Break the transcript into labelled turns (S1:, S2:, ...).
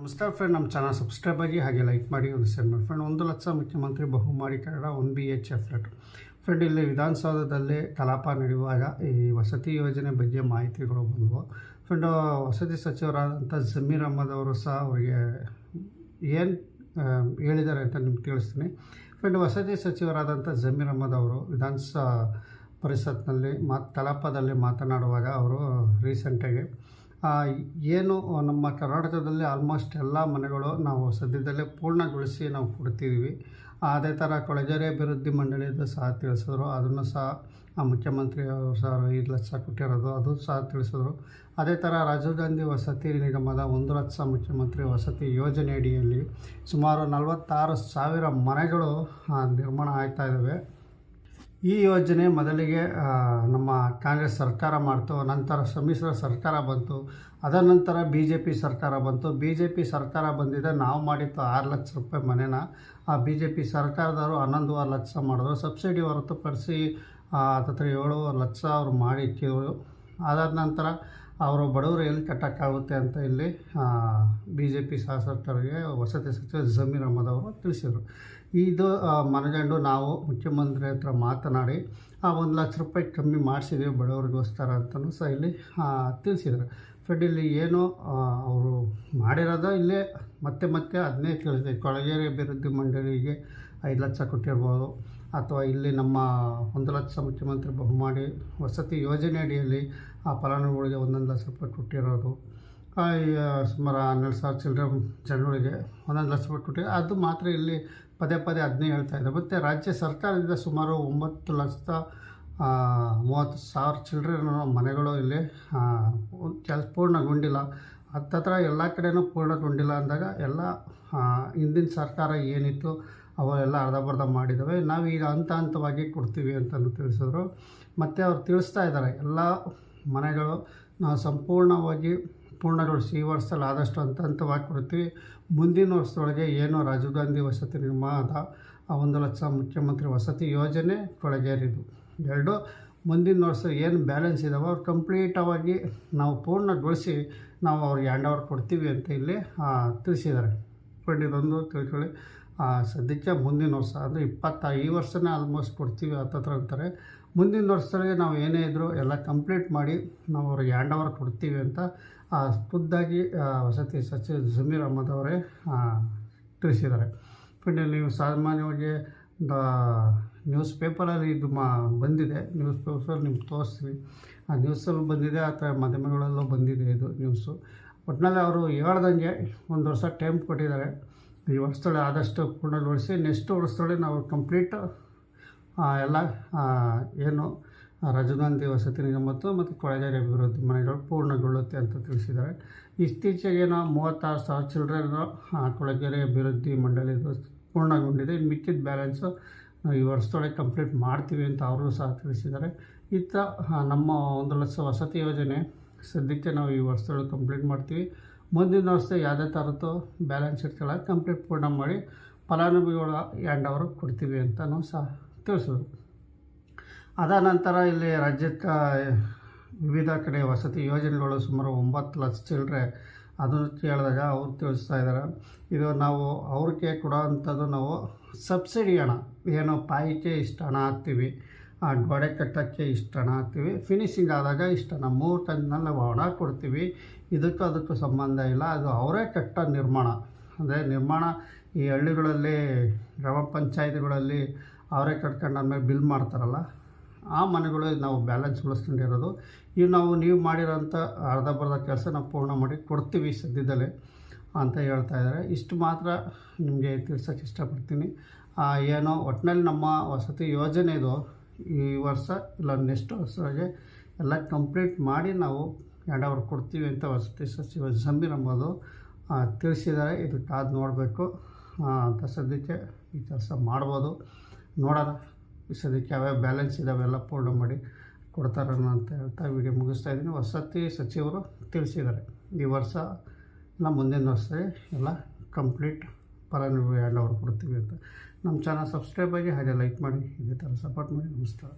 S1: ನಮಸ್ಕಾರ ಫ್ರೆಂಡ್ ನಮ್ಮ channel subscribe ಆಗಿ ಹಾಗೆ ಲೈಕ್ ಮಾಡಿ ಒಂದು ಶೇರ್ ಮಾಡಿ. ಫ್ರೆಂಡ್ ಒಂದು ಲಕ್ಷ ಮುಖ್ಯಮಂತ್ರಿ ಬಹುಮಾಡಿ Kannada one B H F letter friend ಇಲ್ಲಿ ವಿಧಾನಸೌಧದಲ್ಲಿ ಕಲಾಪ ನಡೆಯುವಾಗ ಈ ವಸತಿ ಯೋಜನೆ ಬಗ್ಗೆ ಮಾಹಿತಿಗಳು ಬಂದವು. ಫ್ರೆಂಡ್ ವಸತಿ ಸಚಿವರಾದಂಥ ಜಮೀರ್ ಅಹಮದ್ ಅವರು ಸಹ ಅವರಿಗೆ ಏನು ಹೇಳಿದ್ದಾರೆ ಅಂತ ನಿಮ್ಗೆ ತಿಳಿಸ್ತೀನಿ. ಫ್ರೆಂಡ್ ವಸತಿ ಸಚಿವರಾದಂಥ ಜಮೀರ್ ಅಹಮದ್ ಅವರು ವಿಧಾನಸ ಪರಿಷತ್ನಲ್ಲಿ ಮಾತು ಕಲಾಪದಲ್ಲಿ ಮಾತನಾಡುವಾಗ ಅವರು ರೀಸೆಂಟಾಗಿ ಏನು ನಮ್ಮ ಕರ್ನಾಟಕದಲ್ಲಿ ಆಲ್ಮೋಸ್ಟ್ ಎಲ್ಲ ಮನೆಗಳು ನಾವು ಸದ್ಯದಲ್ಲೇ ಪೂರ್ಣಗೊಳಿಸಿ ನಾವು ಕೊಡ್ತಿದ್ದೀವಿ ಅದೇ ಥರ ಕೊಳಗೇರಿ ಅಭಿವೃದ್ಧಿ ಮಂಡಳಿಯಿಂದ ಸಹ ತಿಳಿಸಿದ್ರು. ಅದನ್ನು ಸಹ ಮುಖ್ಯಮಂತ್ರಿ ಅವರು ಸಹ ಐದು ಲಕ್ಷ ಕೊಟ್ಟಿರೋದು. ಅದು ಸಹ ತಿಳಿಸಿದ್ರು. ಅದೇ ಥರ ರಾಜೀವ್ ಗಾಂಧಿ ವಸತಿ ನಿಗಮದ ಒಂದು ಲಕ್ಷ ಮುಖ್ಯಮಂತ್ರಿ ವಸತಿ ಯೋಜನೆ ಅಡಿಯಲ್ಲಿ ಸುಮಾರು ನಲವತ್ತಾರು ಸಾವಿರ ಮನೆಗಳು ನಿರ್ಮಾಣ ಆಗ್ತಾ ಇದ್ದಾವೆ ಈ ಯೋಜನೆ ಮೊದಲಿಗೆ ನಮ್ಮ ಕಾಂಗ್ರೆಸ್ ಸರ್ಕಾರ ಮಾಡ್ತು, ನಂತರ ಸಮ್ಮಿಶ್ರ ಸರ್ಕಾರ ಬಂತು ಅದರ ನಂತರ ಬಿ ಜೆ ಪಿ ಸರ್ಕಾರ ಬಂತು. ಬಿ ಜೆ ಪಿ ಸರ್ಕಾರ ಬಂದಿದೆ, ನಾವು ಮಾಡಿತ್ತು ಆರು ಲಕ್ಷ ರೂಪಾಯಿ ಮನೆನ. ಆ ಬಿ ಜೆ ಪಿ ಸರ್ಕಾರದವರು ಹನ್ನೊಂದುವರೆ ಲಕ್ಷ ಮಾಡಿದ್ರು. ಸಬ್ಸಿಡಿ ಹೊರತುಪಡಿಸಿ ಹತ್ರ ಏಳುವರೆ ಲಕ್ಷ ಅವರು ಮಾಡಿ ಇಟ್ಟಿದ್ರು ಅದಾದ ನಂತರ ಅವರು ಬಡವರು ಎಲ್ಲಿ ಕಟ್ಟೋಕ್ಕಾಗುತ್ತೆ ಅಂತ ಇಲ್ಲಿ ಬಿ ಜೆ ಪಿ ಶಾಸಕರಿಗೆ, ವಸತಿ ಸಚಿವ ಜಮೀರ್ ಅಹಮದ್ ಅವರು ತಿಳಿಸಿದರು. ಇದು ಮನಗಂಡು ನಾವು ಮುಖ್ಯಮಂತ್ರಿ ಹತ್ರ ಮಾತನಾಡಿ, ಆ, ಒಂದು ಲಕ್ಷ ರೂಪಾಯಿ ಕಮ್ಮಿ ಮಾಡಿಸಿದ್ದೀವಿ ಬಡವರಿಗೋಸ್ಕರ ಅಂತಲೂ ಸಹ ಇಲ್ಲಿ ತಿಳಿಸಿದರು ಫ್ರೆಂಡ್ ಇಲ್ಲಿ ಏನು ಅವರು ಮಾಡಿರೋದು ಇಲ್ಲೇ, ಮತ್ತೆ ಮತ್ತೆ ಅದನ್ನೇ ತಿಳಿಸಿದೆ ಕೊಳಗೇರಿ ಅಭಿವೃದ್ಧಿ ಮಂಡಳಿಗೆ ಐದು ಲಕ್ಷ ಕೊಟ್ಟಿರ್ಬೋದು, ಅಥವಾ ಇಲ್ಲಿ ನಮ್ಮ ಒಂದು ಲಕ್ಷ ಮುಖ್ಯಮಂತ್ರಿ ಬಹುಮಾಡಿ ವಸತಿ ಯೋಜನೆ ಅಡಿಯಲ್ಲಿ ಆ, ಫಲಾನುಭವಿಗಳಿಗೆ ಒಂದೊಂದು ಲಕ್ಷ ರೂಪಾಯಿ ಕೊಟ್ಟಿರೋದು ಸುಮಾರು ಹನ್ನೆರಡು ಸಾವಿರ ಚಿಲ್ಡ್ರನ್ ಜನಗಳಿಗೆ ಒಂದೊಂದು ಲಕ್ಷ ರೂಪಾಯಿ ಕೊಟ್ಟಿರೋ ಅದು ಮಾತ್ರ ಇಲ್ಲಿ ಪದೇ ಪದೇ ಅದನ್ನೇ ಹೇಳ್ತಾ ಇದೆ ಮತ್ತು ರಾಜ್ಯ ಸರ್ಕಾರದಿಂದ ಸುಮಾರು ಒಂಬತ್ತು ಲಕ್ಷದ ಮೂವತ್ತು ಸಾವಿರ ಚಿಲ್ಡ್ರನ್ ಮನೆಗಳು ಇಲ್ಲಿ ಕೆಲಸ ಪೂರ್ಣಗೊಂಡಿಲ್ಲ. ಹತ್ತತ್ರ ಎಲ್ಲ ಕಡೆಯೂ ಪೂರ್ಣಗೊಂಡಿಲ್ಲ ಅಂದಾಗ ಎಲ್ಲ ಹಿಂದಿನ ಸರ್ಕಾರ ಏನಿತ್ತು ಅವೆಲ್ಲ ಅರ್ಧಬರ್ಧ ಮಾಡಿದ್ದಾವೆ. ನಾವು ಈಗ ಹಂತ ಹಂತವಾಗಿ ಕೊಡ್ತೀವಿ ಅಂತಲೂ ತಿಳಿಸಿದ್ರು. ಮತ್ತು ಅವ್ರು ತಿಳಿಸ್ತಾ ಇದ್ದಾರೆ, ಎಲ್ಲ ಮನೆಗಳು ನಾವು ಸಂಪೂರ್ಣವಾಗಿ ಪೂರ್ಣಗೊಳಿಸಿ ಈ ವರ್ಷದಲ್ಲಿ ಆದಷ್ಟು ಹಂತ ಹಂತವಾಗಿ ಕೊಡ್ತೀವಿ ಮುಂದಿನ ವರ್ಷದೊಳಗೆ ಏನು ರಾಜೀವ್ ಗಾಂಧಿ ವಸತಿ ನಿರ್ಮಾಣದ ಆ ಒಂದು ಲಕ್ಷ ಮುಖ್ಯಮಂತ್ರಿ ವಸತಿ ಯೋಜನೆ ಕೊಳಗೇರಿದು. ಎರಡು, ಮುಂದಿನ ವರ್ಷ ಏನು ಬ್ಯಾಲೆನ್ಸ್ ಇದಾವೆ ಅವ್ರು ಕಂಪ್ಲೀಟಾಗಿ ನಾವು ಪೂರ್ಣಗೊಳಿಸಿ ನಾವು ಅವ್ರಿಗೆ ಹ್ಯಾಂಡ್ ಓವರ್ ಕೊಡ್ತೀವಿ ಅಂತ ಇಲ್ಲಿ ತಿಳಿಸಿದ್ದಾರೆ. ಫ್ರೆಂಡ್ ತಿಳ್ಕೊಳ್ಳಿ. ಸದ್ಯಕ್ಕೆ ಮುಂದಿನ ವರ್ಷ ಅಂದರೆ ಇಪ್ಪತ್ತ ಈ ವರ್ಷನೇ ಆಲ್ಮೋಸ್ಟ್ ಕೊಡ್ತೀವಿ ಹತ್ತತ್ರ ಅಂತಾರೆ. ಮುಂದಿನ ವರ್ಷದಲ್ಲಿ ನಾವು ಏನೇ ಇದ್ದರೂ ಎಲ್ಲ ಕಂಪ್ಲೀಟ್ ಮಾಡಿ ನಾವು ಅವ್ರಿಗೆ ಹ್ಯಾಂಡ್ ಓವರ್ ಕೊಡ್ತೀವಿ ಅಂತ ಆ, ಖುದ್ದಾಗಿ ಆ, ವಸತಿ ಸಚಿವ ಜಮೀರ್ ಅಹಮದ್ ಅವರೇ ಆ, ತಿಳಿಸಿದ್ದಾರೆ. ಫ್ರೆಂಡ್ ನೀವು ಸಾಮಾನ್ಯವಾಗಿ ನ್ಯೂಸ್ ಪೇಪರಲ್ಲಿ ಇದು ಮಾ ಬಂದಿದೆ. ನ್ಯೂಸ್ ಪೇಪರಲ್ಲಿ ನಿಮ್ಗೆ ತೋರಿಸ್ತೀವಿ. ಆ ನ್ಯೂಸಲ್ಲೂ ಬಂದಿದೆ ಅಥವಾ ಮಾಧ್ಯಮಗಳಲ್ಲೂ ಬಂದಿದೆ ಇದು ನ್ಯೂಸು ಒಟ್ಟಿನಲ್ಲಿ ಅವರು ಹೇಳ್ದಂಗೆ ಒಂದು ವರ್ಷ ಟೈಮ್ ಕೊಟ್ಟಿದ್ದಾರೆ. ಈ ವರ್ಷದೊಳಗೆ ಆದಷ್ಟು ಪೂರ್ಣಗೊಳಿಸಿ ನೆಕ್ಸ್ಟ್ ವರ್ಷದೊಳಗೆ ನಾವು ಕಂಪ್ಲೀಟ್ ಎಲ್ಲ ಏನು ರಾಜಗಾಂಧಿ ಗಾಂಧಿ ವಸತಿ ನಿಗಮತ್ತು ಮತ್ತು ಕೊಳಗೇರಿ ಅಭಿವೃದ್ಧಿ ಮನೆಗಳು ಪೂರ್ಣಗೊಳ್ಳುತ್ತೆ ಅಂತ ತಿಳಿಸಿದ್ದಾರೆ. ಇತ್ತೀಚೆಗೆ ನಾವು ಮೂವತ್ತಾರು ಸಾವಿರ ಚಿಲ್ಡ್ರನ್ ಕೊಳಗೇರಿ ಅಭಿವೃದ್ಧಿ ಮಂಡಳಿದು ಪೂರ್ಣಗೊಂಡಿದೆ. ಮಿಕ್ಕಿದ ಬ್ಯಾಲೆನ್ಸು ಈ ವರ್ಷದೊಳಗೆ ಕಂಪ್ಲೀಟ್ ಮಾಡ್ತೀವಿ ಅಂತ ಅವರು ಸಹ ತಿಳಿಸಿದ್ದಾರೆ. ಇತ್ತ ನಮ್ಮ ಒಂದು ಲಕ್ಷ ವಸತಿ ಯೋಜನೆ ಸದ್ಯಕ್ಕೆ ನಾವು ಈ ವರ್ಷದೊಳಗೆ ಕಂಪ್ಲೀಟ್ ಮಾಡ್ತೀವಿ. ಮುಂದಿನ ವರ್ಷ ಯಾವುದೇ ಥರದ್ದು ಬ್ಯಾಲೆನ್ಸ್ ಇರ್ತಲ್ಲ. ಕಂಪ್ಲೀಟ್ ಪೂರ್ಣ ಮಾಡಿ ಫಲಾನುಭವಿಗಳ ಹ್ಯಾಂಡ್ ಅವರು ಕೊಡ್ತೀವಿ ಅಂತಲೂ ಸಹ ತಿಳಿಸಿದ್ರು ಅದಾದ ನಂತರ ಇಲ್ಲಿ ರಾಜ್ಯಕ್ಕೆ ವಿವಿಧ ಕಡೆ ವಸತಿ ಯೋಜನೆಗಳು ಸುಮಾರು ಒಂಬತ್ತು ಲಕ್ಷ ಚಿಲ್ಲರೆ ಅದನ್ನು ಕೇಳಿದಾಗ ಅವ್ರು ತಿಳಿಸ್ತಾ ಇದ್ದಾರೆ. ಇದು ನಾವು ಅವ್ರಿಗೆ ಕೊಡೋ ಅಂಥದ್ದು ನಾವು ಸಬ್ಸಿಡಿ ಹಣ, ಏನೋ ಪಾಯಿಕೆ ಇಷ್ಟು ಹಣ ಹಾಕ್ತೀವಿ. ಆ ಗೋಡೆ ಕಟ್ಟೋಕ್ಕೆ ಇಷ್ಟು ಹಣ ಹಾಕ್ತೀವಿ ಫಿನಿಶಿಂಗ್ ಆದಾಗ ಇಷ್ಟು. ಹಣ ಮೂರು ಟನ್ನಲ್ಲಿ ನಾವು ಹಣ ಕೊಡ್ತೀವಿ. ಇದಕ್ಕೂ ಅದಕ್ಕೂ ಸಂಬಂಧ ಇಲ್ಲ. ಅದು ಅವರೇ ಕಟ್ಟ ನಿರ್ಮಾಣ. ಅಂದರೆ ನಿರ್ಮಾಣ ಈ ಹಳ್ಳಿಗಳಲ್ಲಿ, ಗ್ರಾಮ ಪಂಚಾಯತಿಗಳಲ್ಲಿ ಅವರೇ ಕಟ್ಕೊಂಡು ಆದ್ಮೇಲೆ ಬಿಲ್ ಮಾಡ್ತಾರಲ್ಲ, ಆ ಮನೆಗಳು ನಾವು ಬ್ಯಾಲೆನ್ಸ್ ಉಳಿಸ್ಕೊಂಡಿರೋದು. ಇವು ನಾವು ನೀವು ಮಾಡಿರೋಂಥ ಅರ್ಧ ಬರ್ಧ ಕೆಲಸ ನಾವು ಪೂರ್ಣ ಮಾಡಿ ಕೊಡ್ತೀವಿ ಸದ್ಯದಲ್ಲೇ ಅಂತ ಹೇಳ್ತಾ ಇದ್ದಾರೆ. ಇಷ್ಟು ಮಾತ್ರ ನಿಮಗೆ ತಿಳ್ಸೋಕ್ಕೆ ಇಷ್ಟಪಡ್ತೀನಿ. ಏನೋ ಒಟ್ಟಿನಲ್ಲಿ ನಮ್ಮ ವಸತಿ ಯೋಜನೆ ಇದು. ಈ ವರ್ಷ ಇಲ್ಲ ನೆಕ್ಸ್ಟ್ ವರ್ಷಗೆ ಎಲ್ಲ ಕಂಪ್ಲೀಟ್ ಮಾಡಿ ನಾವು ಎರಡು ಓವರ್ ಕೊಡ್ತೀವಿ ಅಂತ ವಸತಿ ಸಚಿವ ಜಮೀರ್ ಅಂಬೋದು ತಿಳಿಸಿದ್ದಾರೆ. ಇದು ಕಾದು ನೋಡಬೇಕು. ಅಂತ ಸದ್ಯಕ್ಕೆ ಈ ಕೆಲಸ ಮಾಡ್ಬೋದು. ನೋಡೋಣ. ಈ ಸದ್ಯಕ್ಕೆ ಯಾವ್ಯಾವ ಬ್ಯಾಲೆನ್ಸ್ ಇದಾವೆ ಎಲ್ಲ ಪೂರ್ಣ ಮಾಡಿ ಕೊಡ್ತಾರನ್ನ ಅಂತ ಹೇಳ್ತಾ ವಿಡಿಯೋ ಮುಗಿಸ್ತಾ ಇದ್ದೀನಿ. ವಸತಿ ಸಚಿವರು ತಿಳಿಸಿದ್ದಾರೆ. ಈ ವರ್ಷ ಇಲ್ಲ, ಮುಂದಿನ ವರ್ಷ ಎಲ್ಲ ಕಂಪ್ಲೀಟ್ ಫಲಾನುಭವಿ ಹ್ಯಾಂಡ್ ಅವ್ರು ಕೊಡ್ತೀವಿ ಅಂತ. ನಮ್ಮ ಚಾನಲ್ ಸಬ್ಸ್ಕ್ರೈಬ್ ಆಗಿ ಹಾಗೆ ಲೈಕ್ ಮಾಡಿ, ಇದೇ ಥರ ಸಪೋರ್ಟ್ ಮಾಡಿ. ನಮಸ್ಕಾರ.